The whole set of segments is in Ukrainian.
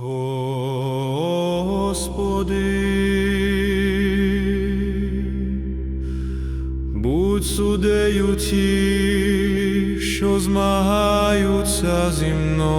Господи, будь судею ті, що змагаються зі мною,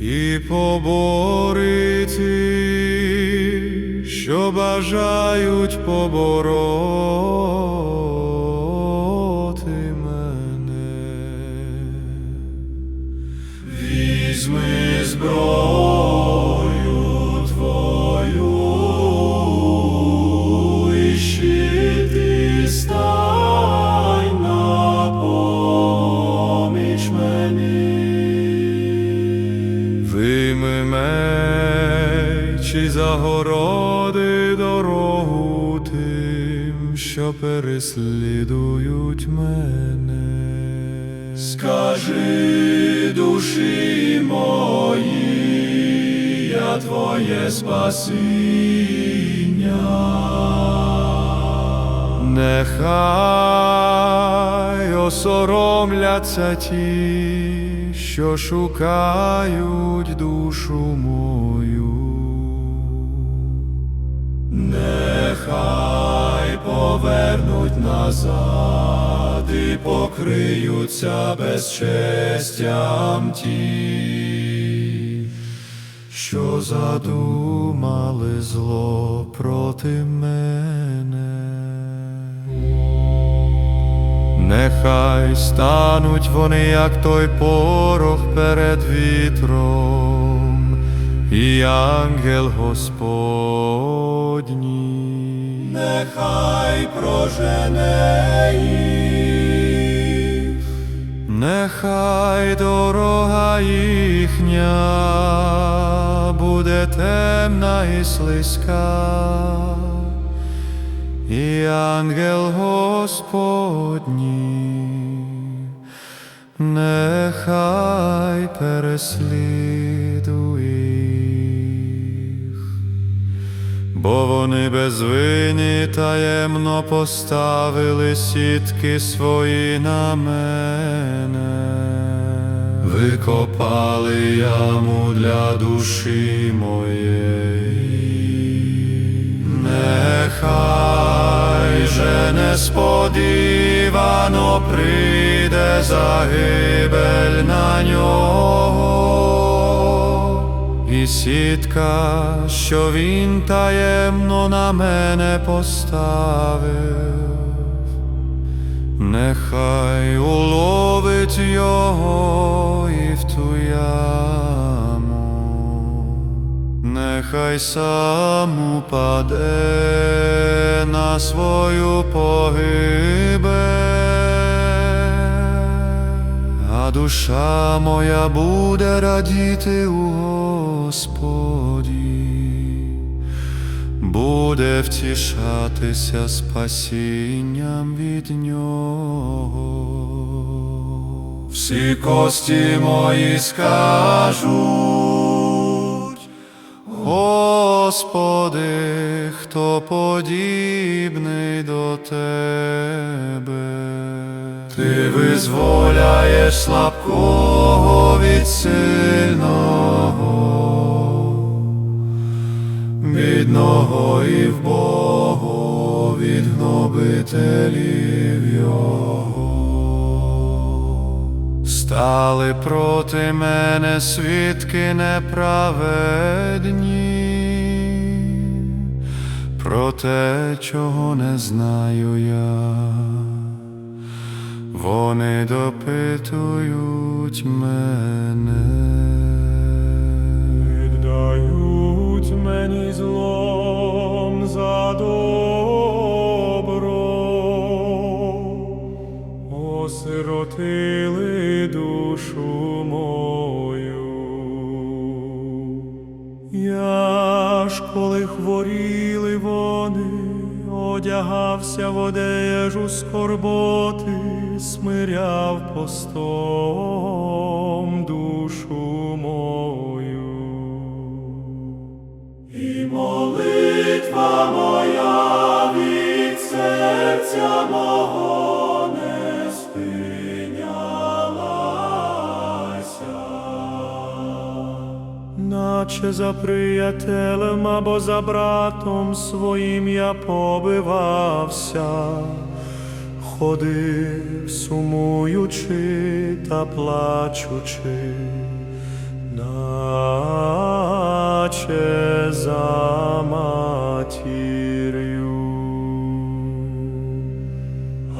і поборити, що бажають побороти Скажи душі мої, я твоє спасіння. Нехай осоромляться ті, що шукають душу мою. Нехай повернуть назад і покриються безчестям ті, що задумали зло проти мене. Нехай стануть вони, як той порох перед вітром, і ангел Господній, нехай прожене їх, нехай дорога їхня буде темна і слизька. І ангел Господній, нехай переслідує бо вони безвинні таємно поставили сітки свої на мене, викопали яму для душі моєї. Нехай же несподівано прийде загибель на нього, і сітка, що він таємно на мене поставив, нехай уловить його і в ту яму. Нехай сам упаде на свою погибель, душа моя буде радіти у Господі, буде втішатися спасінням від нього. Всі кості мої скажуть, Господи, хто подібний до Тебе, Ти визволяєш слабкого від сильного, бідного і вбого від гнобителів його. Стали проти мене свідки неправедні, про те, чого не знаю я, вони допитують мене. Віддають мені злом мережу скорботи смиряв постом душу мою. І молитва моя від серця мого не спинялася, наче за приятелем або за братом своїм я побивався ходив, сумуючи та плачучи, наче за матір'ю.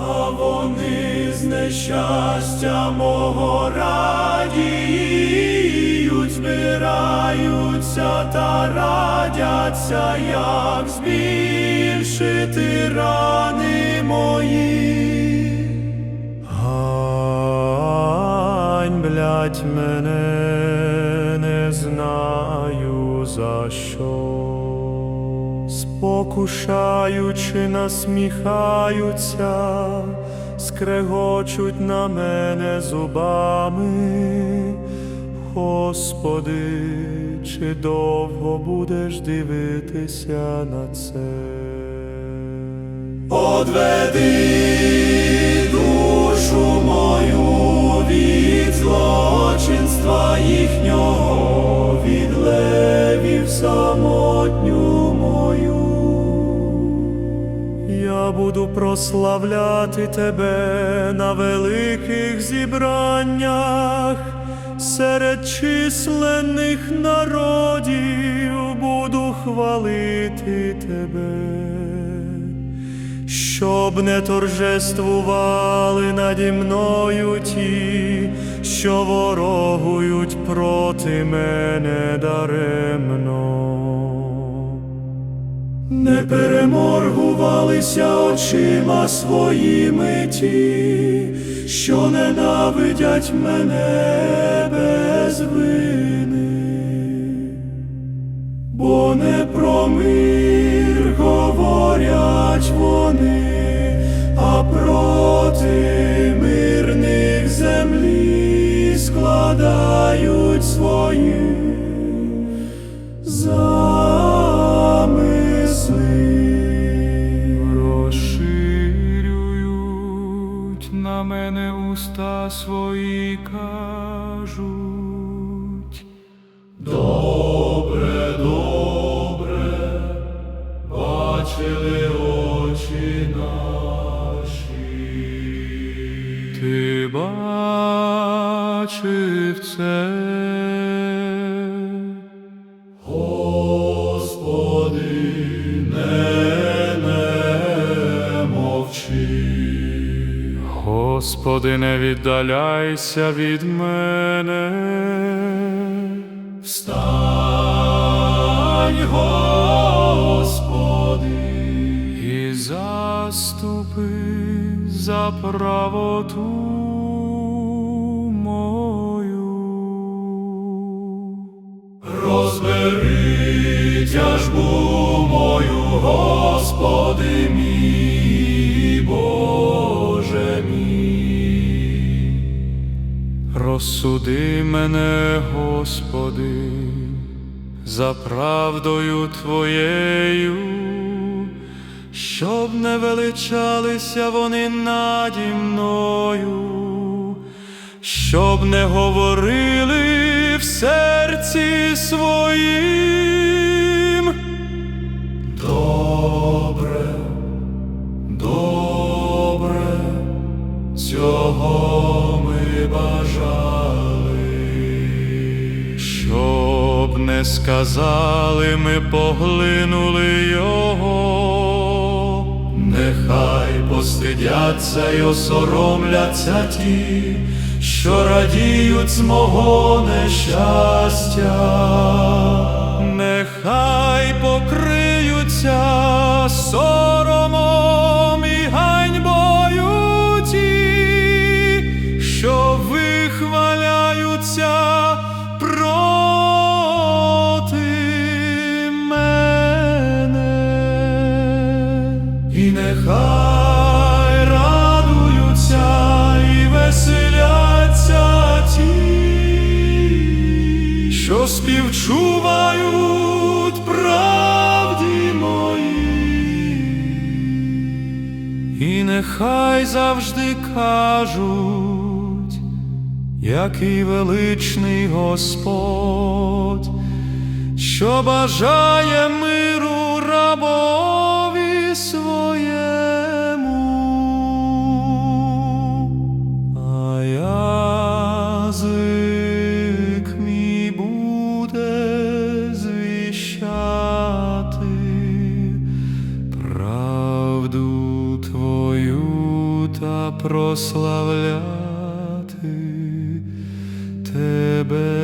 А вони з нещастя мого радіють, збираються та радяться, як збільшити рани мої. Ганьблять мене не знаю за що. Спокушаючи, насміхаються, скрегочуть на мене зубами. Господи, чи довго будеш дивитися на це? Одведи душу мою від злочинства їхнього, від левів самотню мою. Я буду прославляти тебе на великих зібраннях, серед численних народів буду хвалити тебе щоб не торжествували наді мною ті, що ворогують проти мене даремно. Не переморгувалися очима своїми ті, що ненавидять мене без вини Ти бачив це. Господи, не мовчи. Господи, не віддаляйся від мене. Встань, Господи, і заступи за правоту мою. розбери тяжбу мою, Господи мій, Боже мій. Розсуди мене, Господи, за правдою Твоєю, щоб не величалися вони наді мною, щоб не говорили в серці своїм. Добре, добре, цього ми бажали. Щоб не сказали, ми поглинули його. Нехай постидяться й осоромляться ті, що радіють з мого нещастя. Нехай покриються нехай завжди кажуть, який величний Господь, що бажає миру прославляти Тебе,